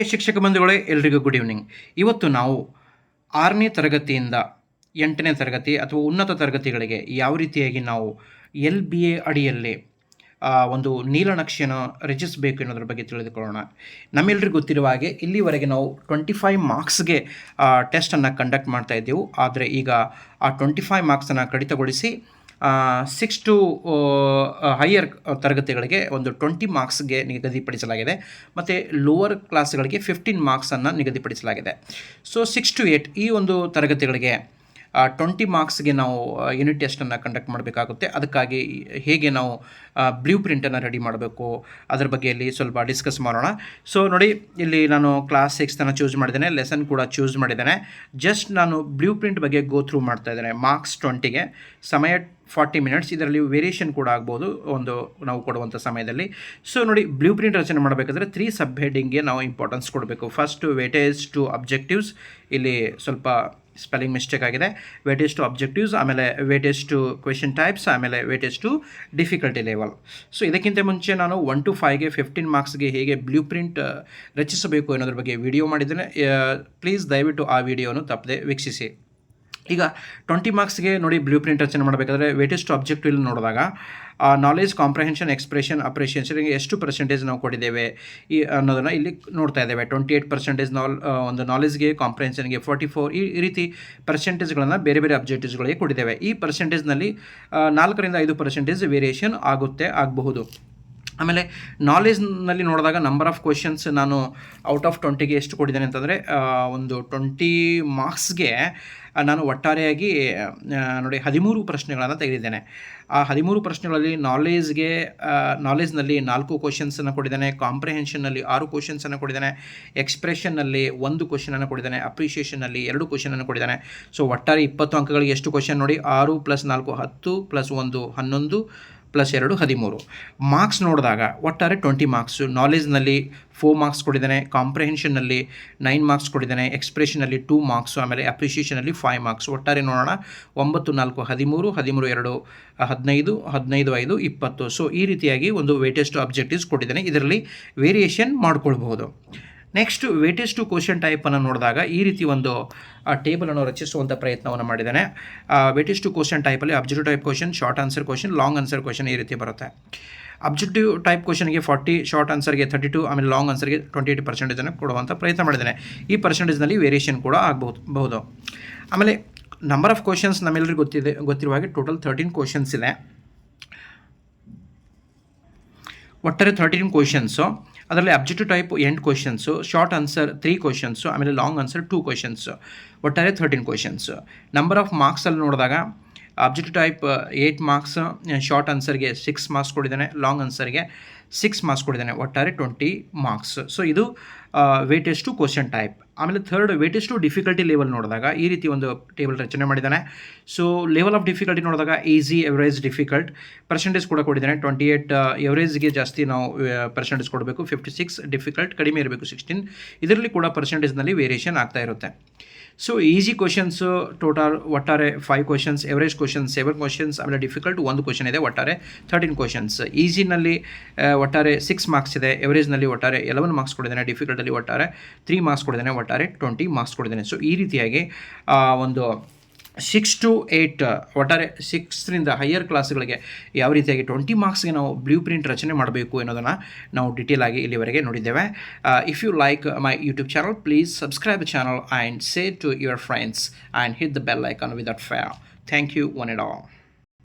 ಶಿಕ್ಷಕ ಬಂಧುಗಳೇ, ಎಲ್ರಿಗೂ ಗುಡ್ ಈವ್ನಿಂಗ್ ಇವತ್ತು ನಾವು ಆರನೇ ತರಗತಿಯಿಂದ ಎಂಟನೇ ತರಗತಿ ಅಥವಾ ಉನ್ನತ ತರಗತಿಗಳಿಗೆ ಯಾವ ರೀತಿಯಾಗಿ ನಾವು ಎಲ್ ಬಿ ಎ ಅಡಿಯಲ್ಲಿ ಒಂದು ನೀಲನಕ್ಷೆಯನ್ನು ರಚಿಸಬೇಕು ಅನ್ನೋದ್ರ ಬಗ್ಗೆ ತಿಳಿದುಕೊಳ್ಳೋಣ. ನಮ್ಮೆಲ್ಲರಿಗೂ ಗೊತ್ತಿರುವ ಹಾಗೆ ಇಲ್ಲಿವರೆಗೆ ನಾವು ಟ್ವೆಂಟಿ ಫೈವ್ ಮಾರ್ಕ್ಸ್ಗೆ ಟೆಸ್ಟನ್ನು ಕಂಡಕ್ಟ್ ಮಾಡ್ತಾ ಇದ್ದೆವು. ಆದರೆ ಈಗ ಆ ಟ್ವೆಂಟಿ ಫೈವ್ ಮಾರ್ಕ್ಸನ್ನು ಕಡಿತಗೊಳಿಸಿ ಸಿಕ್ಸ್ ಟು ಹೈಯರ್ ತರಗತಿಗಳಿಗೆ ಒಂದು ಟ್ವೆಂಟಿ ಮಾರ್ಕ್ಸ್ಗೆ ನಿಗದಿಪಡಿಸಲಾಗಿದೆ. ಮತ್ತು ಲೋವರ್ ಕ್ಲಾಸ್ಗಳಿಗೆ ಫಿಫ್ಟೀನ್ ಮಾರ್ಕ್ಸನ್ನು ನಿಗದಿಪಡಿಸಲಾಗಿದೆ. ಸೊ ಸಿಕ್ಸ್ ಟು ಏಯ್ಟ್ ಈ ಒಂದು ತರಗತಿಗಳಿಗೆ ಟ್ವೆಂಟಿ ಮಾರ್ಕ್ಸ್ಗೆ ನಾವು ಯೂನಿಟ್ ಟೆಸ್ಟನ್ನು ಕಂಡಕ್ಟ್ ಮಾಡಬೇಕಾಗುತ್ತೆ. ಅದಕ್ಕಾಗಿ ಹೇಗೆ ನಾವು ಬ್ಲೂ ಪ್ರಿಂಟನ್ನು ರೆಡಿ ಮಾಡಬೇಕು, ಅದರ ಬಗ್ಗೆ ಇಲ್ಲಿ ಸ್ವಲ್ಪ ಡಿಸ್ಕಸ್ ಮಾಡೋಣ. ಸೊ ನೋಡಿ, ಇಲ್ಲಿ ನಾನು ಕ್ಲಾಸ್ ಸಿಕ್ಸ್ತನ ಚೂಸ್ ಮಾಡಿದ್ದೇನೆ ಲೆಸನ್ ಕೂಡ ಚೂಸ್ ಮಾಡಿದ್ದೇನೆ. ಜಸ್ಟ್ ನಾನು ಬ್ಲೂ ಪ್ರಿಂಟ್ ಬಗ್ಗೆ ಗೋ ಥ್ರೂ ಮಾಡ್ತಾ ಇದ್ದೇನೆ ಮಾರ್ಕ್ಸ್ ಟ್ವೆಂಟಿಗೆ ಸಮಯ ಫಾರ್ಟಿ ಮಿನಿಟ್ಸ್ ಇದರಲ್ಲಿ ವೇರಿಯೇಷನ್ ಕೂಡ ಆಗ್ಬೋದು ಒಂದು ನಾವು ಕೊಡುವಂಥ ಸಮಯದಲ್ಲಿ. ಸೊ ನೋಡಿ ಬ್ಲೂ ಪ್ರಿಂಟ್ ರಚನೆ ಮಾಡಬೇಕಾದ್ರೆ ತ್ರೀ ಸಬ್ ಹೆಡ್ಡಿಂಗ್ಗೆ ನಾವು ಇಂಪಾರ್ಟೆನ್ಸ್ ಕೊಡಬೇಕು. ಫಸ್ಟ್ ವೇಟೇಜ್ ಟು ಅಬ್ಜೆಕ್ಟಿವ್ಸ್ ಇಲ್ಲಿ ಸ್ವಲ್ಪ ಸ್ಪೆಲ್ಲಿಂಗ್ ಮಿಸ್ಟೇಕ್ ಆಗಿದೆ. ವೇಟೇಜ್ ಟು ಅಬ್ಜೆಕ್ಟಿವ್ಸ್ ಆಮೇಲೆ ವೇಟೇಜ್ ಟು ಕ್ವೆಶನ್ ಟೈಪ್ಸ್ ಆಮೇಲೆ weightage to difficulty level so ಇದಕ್ಕಿಂತ ಮುಂಚೆ ನಾನು ಒನ್ ಟು ಫೈವ್ಗೆ ಫಿಫ್ಟೀನ್ ಮಾರ್ಕ್ಸ್ಗೆ ಹೇಗೆ ಬ್ಲೂ ಪ್ರಿಂಟ್ ರಚಿಸಬೇಕು ಅನ್ನೋದ್ರ ಬಗ್ಗೆ ವಿಡಿಯೋ ಮಾಡಿದ್ದೇನೆ. ಪ್ಲೀಸ್ ದಯವಿಟ್ಟು ಆ ವಿಡಿಯೋನು ತಪ್ಪದೆ ವೀಕ್ಷಿಸಿ. ಈಗ ಟ್ವೆಂಟಿ ಮಾರ್ಕ್ಸ್ಗೆ ನೋಡಿ ಬ್ಲೂ ಪ್ರಿಂಟ್ ರಚನೆ ಮಾಡಬೇಕಾದ್ರೆ ವೇಟೆಸ್ಟ್ ಆಬ್ಜೆಕ್ಟಿವ್ ಇಲ್ಲಿ ನೋಡಿದಾಗ ನಾಲೆಜ್ ಕಾಂಪ್ರಹೆನ್ಷನ್ ಎಕ್ಸ್ಪ್ರೆಷನ್ ಅಪ್ರಿಷಿಯೇಷನ್ಗೆ ಎಷ್ಟು ಪರ್ಸೆಂಟೇಜ್ ನಾವು ಕೊಟ್ಟಿದ್ದೇವೆ? ಈ ಅನ್ನೋದನ್ನು ಇಲ್ಲಿ ನೋಡ್ತಾ ಇದ್ದೇವೆ. ಟ್ವೆಂಟಿ ಏಯ್ಟ್ ಪರ್ಸೆಂಟೇಜ್ ನಾಲ್ ಒಂದು ನಾಲೆಜ್ಗೆ ಕಾಂಪ್ರಹೆನ್ಷನ್ಗೆ ಫಾರ್ಟಿ ಫೋರ್ ಈ ರೀತಿ ಪರ್ಸೆಂಟೇಜ್ಗಳನ್ನು ಬೇರೆ ಬೇರೆ ಅಬ್ಜೆಕ್ಟಿವ್ಸ್ಗಳಿಗೆ ಕೊಟ್ಟಿದ್ದೇವೆ. ಈ ಪರ್ಸೆಂಟೇಜ್ನಲ್ಲಿ ನಾಲ್ಕರಿಂದ ಐದು ಪರ್ಸೆಂಟೇಜ್ ವೇರಿಯೇಷನ್ ಆಗುತ್ತೆ, ಆಗಬಹುದು. ಆಮೇಲೆ ನಾಲೆಜ್ನಲ್ಲಿ ನೋಡಿದಾಗ ನಂಬರ್ ಆಫ್ ಕ್ವೆಶನ್ಸ್ ನಾನು ಔಟ್ ಆಫ್ ಟ್ವೆಂಟಿಗೆ ಎಷ್ಟು ಕೊಟ್ಟಿದ್ದೇನೆ ಅಂತಂದರೆ ಒಂದು ಟ್ವೆಂಟಿ ಮಾರ್ಕ್ಸ್ಗೆ ನಾನು ಒಟ್ಟಾರೆಯಾಗಿ ನೋಡಿ ಹದಿಮೂರು ಪ್ರಶ್ನೆಗಳನ್ನು ತೆಗೆದಿದ್ದೇನೆ. ಆ ಹದಿಮೂರು ಪ್ರಶ್ನೆಗಳಲ್ಲಿ ನಾಲೆಜ್ಗೆ ನಾಲೆಜ್ನಲ್ಲಿ ನಾಲ್ಕು ಕ್ವಶನ್ಸನ್ನು ಕೊಟ್ಟಿದ್ದೇನೆ ಕಾಂಪ್ರಿಹೆನ್ಷನ್ನಲ್ಲಿ ಆರು ಕ್ವಶನ್ಸನ್ನು ಕೊಟ್ಟಿದ್ದೇನೆ ಎಕ್ಸ್ಪ್ರೆಷನ್ನಲ್ಲಿ ಒಂದು ಕ್ವಶನನ್ನು ಕೊಟ್ಟಿದ್ದೇನೆ ಅಪ್ರಿಷಿಯೇಷನ್ನಲ್ಲಿ ಎರಡು ಕ್ವಶನನ್ನು ಕೊಟ್ಟಿದ್ದೇನೆ. ಸೊ ಒಟ್ಟಾರೆ ಇಪ್ಪತ್ತು ಅಂಕಗಳಿಗೆ ಎಷ್ಟು ಕ್ವಶನ್ ನೋಡಿ, ಆರು ಪ್ಲಸ್ ನಾಲ್ಕು ಹತ್ತು ಪ್ಲಸ್ ಒಂದು ಹನ್ನೊಂದು ಪ್ಲಸ್ ಎರಡು, ಹದಿಮೂರು. ಮಾರ್ಕ್ಸ್ ನೋಡಿದಾಗ ಒಟ್ಟಾರೆ ಟ್ವೆಂಟಿ ಮಾರ್ಕ್ಸು ನಾಲೆಜ್ನಲ್ಲಿ ಫೋರ್ ಮಾರ್ಕ್ಸ್ ಕೊಡಿದ್ದಾನೆ ಕಾಂಪ್ರಿಹೆನ್ಷನ್ನಲ್ಲಿ ನೈನ್ ಮಾರ್ಕ್ಸ್ ಕೊಡಿದ್ದಾನೆ ಎಕ್ಸ್ಪ್ರೆಷನಲ್ಲಿ ಟೂ ಮಾರ್ಕ್ಸು ಆಮೇಲೆ ಅಪ್ರಿಷಿಯೇಷನಲ್ಲಿ ಫೈವ್ ಮಾರ್ಕ್ಸ್ ಒಟ್ಟಾರೆ ನೋಡೋಣ, ಒಂಬತ್ತು, ನಾಲ್ಕು, ಹದಿಮೂರು ಹದಿಮೂರು, ಎರಡು, ಹದಿನೈದು ಹದಿನೈದು, ಐದು, ಇಪ್ಪತ್ತು. ಸೊ ಈ ರೀತಿಯಾಗಿ ಒಂದು ವೇಟೆಸ್ಟ್ ಆಬ್ಜೆಕ್ಟಿವ್ಸ್ ಕೊಟ್ಟಿದ್ದೇನೆ. ಇದರಲ್ಲಿ ವೇರಿಯೇಷನ್ ಮಾಡ್ಕೊಳ್ಬಹುದು. ನೆಕ್ಸ್ಟ್ ವೇಟೇಜ್ ಟು ಕ್ವಶನ್ ಟೈಪನ್ನು ನೋಡಿದಾಗ ಈ ರೀತಿ ಒಂದು ಟೇಬಲನ್ನು ರಚಿಸುವಂಥ ಪ್ರಯತ್ನವನ್ನು ಮಾಡಿದ್ದಾನೆ. ವೇಟೇಜ್ ಟು ಕ್ವಶನ್ ಟೈಪಲ್ಲಿ objective type question short answer question long answer question ಈ ರೀತಿ ಬರುತ್ತೆ. ಅಬ್ಜೆಕ್ಟಿವ್ ಟೈಪ್ ಕ್ವಶನ್ಗೆ ಫಾರ್ಟಿ ಶಾರ್ಟ್ ಆನ್ಸರ್ಗೆ ತರ್ಟಿ ಟು ಆಮೇಲೆ ಲಾಂಗ್ ಆನ್ಸರ್ಗೆ ಟ್ವೆಂಟಿ ಏಯ್ಟ್ ಪರ್ಸೆಂಟೇಜನ್ನು ಕೊಡುವಂಥ ಪ್ರಯತ್ನ ಮಾಡಿದ್ದಾನೆ. ಈ ಪರ್ಸೆಂಟೇಜ್ನಲ್ಲಿ ವೇರಿಯೇಷನ್ ಕೂಡ ಆಗಬಹುದು. ಬಹುದು ಆಮೇಲೆ ನಂಬರ್ ಆಫ್ ಕ್ವಶನ್ಸ್ ನಮ್ಮೆಲ್ಲರಿಗೂ ಗೊತ್ತಿದೆ ಗೊತ್ತಿರುವ ಹಾಗೆ ಟೋಟಲ್ ಥರ್ಟೀನ್ ಕ್ವಶನ್ಸ್ ಇದೆ. ಒಟ್ಟಾರೆ ಥರ್ಟೀನ್ ಕ್ವಶನ್ಸು ಅದರಲ್ಲಿ ಅಬ್ಜೆಕ್ಟಿವ್ ಟೈಪ್ ಎಂಟು questions short answer three questions ಆಮೇಲೆ ಲಾಂಗ್ ಆನ್ಸರ್ ಟೂ ಕ್ವಶನ್ಸು ಒಟ್ಟಾರೆ ಥರ್ಟೀನ್ ಕ್ವಶನ್ಸು ನಂಬರ್ ಆಫ್ ಮಾರ್ಕ್ಸಲ್ಲಿ ನೋಡಿದಾಗ, objective type eight marks short ಆನ್ಸರ್ಗೆ six marks ಕೊಟ್ಟಿದ್ದಾನೆ ಲಾಂಗ್ ಆನ್ಸರ್ಗೆ ಸಿಕ್ಸ್ ಮಾರ್ಕ್ಸ್ ಕೊಟ್ಟಿದ್ದಾನೆ. ಒಟ್ಟಾರೆ ಟ್ವೆಂಟಿ ಮಾರ್ಕ್ಸ್ ಸೊ ಇದು ವೇಟೇಜ್ ಟು ಕ್ವಶನ್ ಟೈಪ್ ಆಮೇಲೆ third weightage to difficulty level ನೋಡಿದಾಗ ಈ ರೀತಿ ಒಂದು ಟೇಬಲ್ ರಚನೆ ಮಾಡಿದ್ದಾನೆ. ಸೊ ಲೆವೆಲ್ ಆಫ್ ಡಿಫಿಕಲ್ಟಿ ನೋಡಿದಾಗ ಈಸಿ ಎವರೇಜ್ ಡಿಫಿಕಲ್ಟ್ ಪರ್ಸೆಂಟೇಜ್ ಕೂಡ ಕೊಟ್ಟಿದ್ದಾನೆ. ಟ್ವೆಂಟಿ ಏಯ್ಟ್ ಎವರೇಜ್ಗೆ ಜಾಸ್ತಿ ನಾವು ಪರ್ಸೆಂಟೇಜ್ ಕೊಡಬೇಕು. ಫಿಫ್ಟಿ ಸಿಕ್ಸ್ ಡಿಫಿಕಲ್ಟ್ ಕಡಿಮೆ ಇರಬೇಕು. ಸಿಕ್ಸ್ಟೀನ್ ಇದರಲ್ಲಿ ಕೂಡ ಪರ್ಸೆಂಟೇಜ್ನಲ್ಲಿ ವೇರಿಯೇಷನ್ ಆಗ್ತಾ ಇರುತ್ತೆ. ಸೊ ಈಸಿ ಕ್ವಶನ್ಸು ಟೋಟಲ್ ಒಟ್ಟಾರೆ five questions average questions seven questions ಆಮೇಲೆ ಡಿಫಿಕಲ್ಟ್ ಒಂದು ಕ್ವಶನ್ ಇದೆ. ಒಟ್ಟಾರೆ ಥರ್ಟೀನ್ ಕ್ವಶನ್ಸ್ ಈಸಿನಲ್ಲಿ ಒಟ್ಟಾರೆ ಸಿಕ್ಸ್ ಮಾರ್ಕ್ಸ್ ಇದೆ. ಎವರೇಜ್ನಲ್ಲಿ ಒಟ್ಟಾರೆ ಎಲೆವೆನ್ ಮಾರ್ಕ್ಸ್ ಕೊಡಿದ್ದೇನೆ ಡಿಫಿಕಲ್ಟಲ್ಲಿ ಒಟ್ಟಾರೆ ತ್ರೀ ಮಾರ್ಕ್ಸ್ ಕೊಡಿದ್ದೇನೆ ಒಟ್ಟಾರೆ ಟ್ವೆಂಟಿ ಮಾರ್ಕ್ಸ್ ಕೊಡಿದ್ದೇನೆ ಸೊ ಈ ರೀತಿಯಾಗಿ ಒಂದು ಸಿಕ್ಸ್ ಟು ಏಯ್ಟ್ ಒಟ್ಟಾರೆ ಸಿಕ್ಸ್ರಿಂದ ಹೈಯರ್ ಕ್ಲಾಸ್ಗಳಿಗೆ ಯಾವ ರೀತಿಯಾಗಿ ಟ್ವೆಂಟಿ ಮಾರ್ಕ್ಸ್ಗೆ ನಾವು ಬ್ಲೂ ಪ್ರಿಂಟ್ ರಚನೆ ಮಾಡಬೇಕು ಅನ್ನೋದನ್ನು ನಾವು ಡಿಟೇಲ್ ಆಗಿ ಇಲ್ಲಿವರೆಗೆ ನೋಡಿದ್ದೇವೆ. If you like my YouTube channel please subscribe channel and say to your friends and hit the bell icon without ಫ್ಯಾ thank you one and all